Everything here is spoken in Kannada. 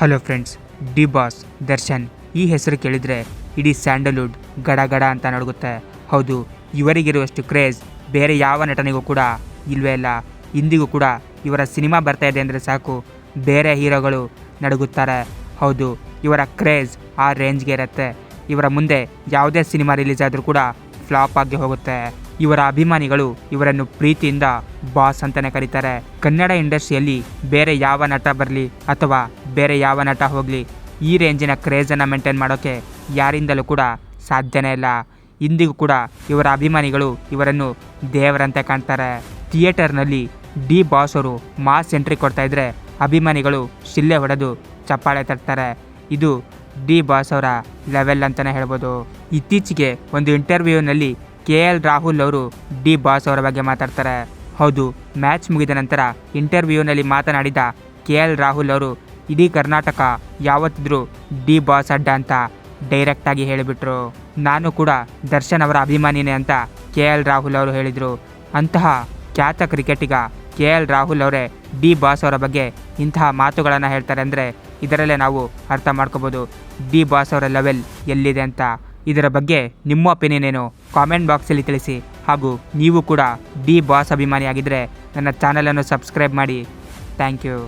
Hello friends D boss Darshan ಈ ಹೆಸರು ಕೇಳಿದರೆ ಇಡೀ ಸ್ಯಾಂಡಲ್ವುಡ್ ಗಡ ಗಡ ಅಂತ ನಡುಗುತ್ತೆ. ಹೌದು, ಇವರಿಗಿರುವಷ್ಟು ಕ್ರೇಜ್ ಬೇರೆ ಯಾವ ನಟನಿಗೂ ಕೂಡ ಇಲ್ವೇ ಇಲ್ಲ. ಇಂದಿಗೂ ಕೂಡ ಇವರ ಸಿನಿಮಾ ಬರ್ತಾ ಇದೆ ಅಂದರೆ ಸಾಕು, ಬೇರೆ ಹೀರೋಗಳು ನಡುಗುತ್ತಾರೆ. ಹೌದು, ಇವರ ಕ್ರೇಜ್ ಆ ರೇಂಜ್ಗೆ ಇರುತ್ತೆ. ಇವರ ಮುಂದೆ ಯಾವುದೇ ಸಿನಿಮಾ ರಿಲೀಸ್ ಆದರೂ ಕೂಡ ಫ್ಲಾಪ್ ಆಗಿ ಹೋಗುತ್ತೆ. ಇವರ ಅಭಿಮಾನಿಗಳು ಇವರನ್ನು ಪ್ರೀತಿಯಿಂದ ಬಾಸ್ ಅಂತಾನೆ ಕರೀತಾರೆ. ಕನ್ನಡ ಇಂಡಸ್ಟ್ರಿಯಲ್ಲಿ ಬೇರೆ ಯಾವ ನಟ ಬರಲಿ ಅಥವಾ ಬೇರೆ ಯಾವ ನಟ ಹೋಗಲಿ, ಈ ರೇಂಜಿನ ಕ್ರೇಜನ್ನು ಮೇಂಟೈನ್ ಮಾಡೋಕ್ಕೆ ಯಾರಿಂದಲೂ ಕೂಡ ಸಾಧ್ಯನೇ ಇಲ್ಲ. ಇಂದಿಗೂ ಕೂಡ ಇವರ ಅಭಿಮಾನಿಗಳು ಇವರನ್ನು ದೇವರಂತೆ ಕಾಣ್ತಾರೆ. ಥಿಯೇಟರ್ನಲ್ಲಿ ಡಿ ಬಾಸ್ ಅವರು ಮಾಸ್ ಎಂಟ್ರಿ ಕೊಡ್ತಾ ಇದ್ರೆ ಅಭಿಮಾನಿಗಳು ಶಿಲ್ಲೆ ಹೊಡೆದು ಚಪ್ಪಾಳೆ ತಟ್ತಾರೆ. ಇದು ಡಿ ಬಾಸ್ ಅವರ ಲೆವೆಲ್ ಅಂತಲೇ ಹೇಳ್ಬೋದು. ಇತ್ತೀಚೆಗೆ ಒಂದು ಇಂಟರ್ವ್ಯೂನಲ್ಲಿ ಕೆ ಎಲ್ ರಾಹುಲ್ ಅವರು ಡಿ ಬಾಸ್ ಅವರ ಬಗ್ಗೆ ಮಾತಾಡ್ತಾರೆ. ಹೌದು, ಮ್ಯಾಚ್ ಮುಗಿದ ನಂತರ ಇಂಟರ್ವ್ಯೂನಲ್ಲಿ ಮಾತನಾಡಿದ ಕೆ ಎಲ್ ರಾಹುಲ್ ಅವರು, ಇಡೀ ಕರ್ನಾಟಕ ಯಾವತ್ತಿದ್ರೂ ಡಿ ಬಾಸ್ ಅಡ್ಡ ಅಂತ ಡೈರೆಕ್ಟಾಗಿ ಹೇಳಿಬಿಟ್ರು. ನಾನು ಕೂಡ ದರ್ಶನ್ ಅವರ ಅಭಿಮಾನಿನೇ ಅಂತ ಕೆ ಎಲ್ ರಾಹುಲ್ ಅವರು ಹೇಳಿದರು. ಅಂತಹ ಖ್ಯಾತ ಕ್ರಿಕೆಟಿಗ ಕೆ ಎಲ್ ರಾಹುಲ್ ಅವರೇ ಡಿ ಬಾಸ್ ಅವರ ಬಗ್ಗೆ ಇಂತಹ ಮಾತುಗಳನ್ನು ಹೇಳ್ತಾರೆ ಅಂದರೆ ಇದರಲ್ಲೇ ನಾವು ಅರ್ಥ ಮಾಡ್ಕೋಬೋದು. ಡಿ ಬಾಸ್ ಅವರ ಲೆವೆಲ್ ಎಲ್ಲಿದೆ ಅಂತ. ಇದರ ಬಗ್ಗೆ ನಿಮ್ಮ ಒಪಿನಿಯನ್ ಏನು ಕಾಮೆಂಟ್ ಬಾಕ್ಸಲ್ಲಿ ತಿಳಿಸಿ. ಹಾಗೂ ನೀವು ಕೂಡ ಡಿ ಬಾಸ್ ಅಭಿಮಾನಿಯಾಗಿದ್ದರೆ ನನ್ನ ಚಾನಲನ್ನು ಸಬ್ಸ್ಕ್ರೈಬ್ ಮಾಡಿ. Thank you